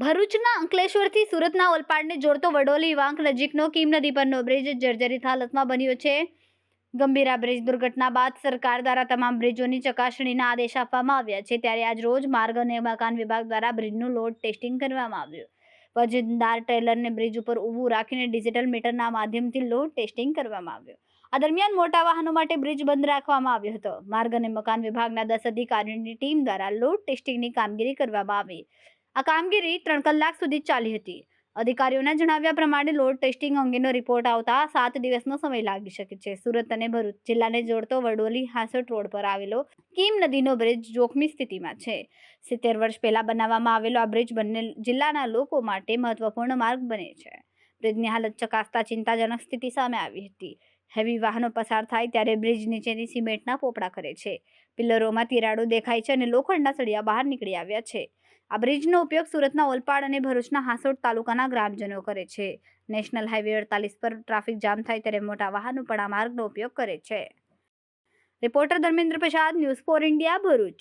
ભરૂચના અંકલેશ્વરથી સુરતના ઓલપાડને જોડતો વડોલી વાંક નજીકનો કીમ નદી પરનો બ્રિજ જર્જરિત હાલતમાં બન્યો છે. ગંભીરા બ્રિજ દુર્ઘટના બાદ સરકાર દ્વારા તમામ બ્રિજોની ચકાસણીના આદેશ આપવામાં આવ્યા છે. ત્યારે આજ રોજ માર્ગ અને મકાન વિભાગ દ્વારા બ્રિજનું લોડ ટેસ્ટિંગ કરવામાં આવ્યું. વજનદાર ટ્રેલરને બ્રિજ ઉપર ઊભું રાખીને ડિજિટલ મીટરના માધ્યમથી લોડ ટેસ્ટિંગ કરવામાં આવ્યું. આ દરમિયાન મોટા વાહનો માટે બ્રિજ બંધ રાખવામાં આવ્યો હતો. માર્ગ અને મકાન વિભાગના દસ અધિકારીઓની ટીમ દ્વારા લોડ ટેસ્ટિંગની કામગીરી કરવામાં આવી. આ કામગીરી ત્રણ કલાક સુધી ચાલી હતી. અધિકારીઓના જણાવ્યા પ્રમાણે લોડ ટેસ્ટિંગ અંગેનો રિપોર્ટ આવતા સાત દિવસનો સમય લાગી શકે છે. સુરત અને ભરૂચ જિલ્લાને જોડતો વડોલી હાંસોટ રોડ પર આવેલો કીમ નદીનો બ્રિજ જોખમી સ્થિતિમાં છે. સિત્તેર વર્ષ પહેલાં બનાવવામાં આવેલો આ બ્રિજ બંને જિલ્લાના લોકો માટે મહત્વપૂર્ણ માર્ગ બને છે. બ્રિજની હાલત ચકાસતા ચિંતાજનક સ્થિતિ સામે આવી હતી. હેવી વાહનો પસાર થાય ત્યારે બ્રિજ નીચેની સિમેન્ટના પોપડા કરે છે. પિલ્લરોમાં તિરાડો દેખાય છે અને લોખંડના સળિયા બહાર નીકળી આવ્યા છે. આ બ્રિજનો ઉપયોગ સુરતના ઓલપાડ અને ભરૂચના હાંસોટ તાલુકાના ગ્રામજનો કરે છે. નેશનલ હાઈવે અડતાલીસ પર ટ્રાફિક જામ થાય ત્યારે મોટા વાહનો પણ આ માર્ગનો ઉપયોગ કરે છે. Reporter Dharmendra Prasad, news for India, Bharuch.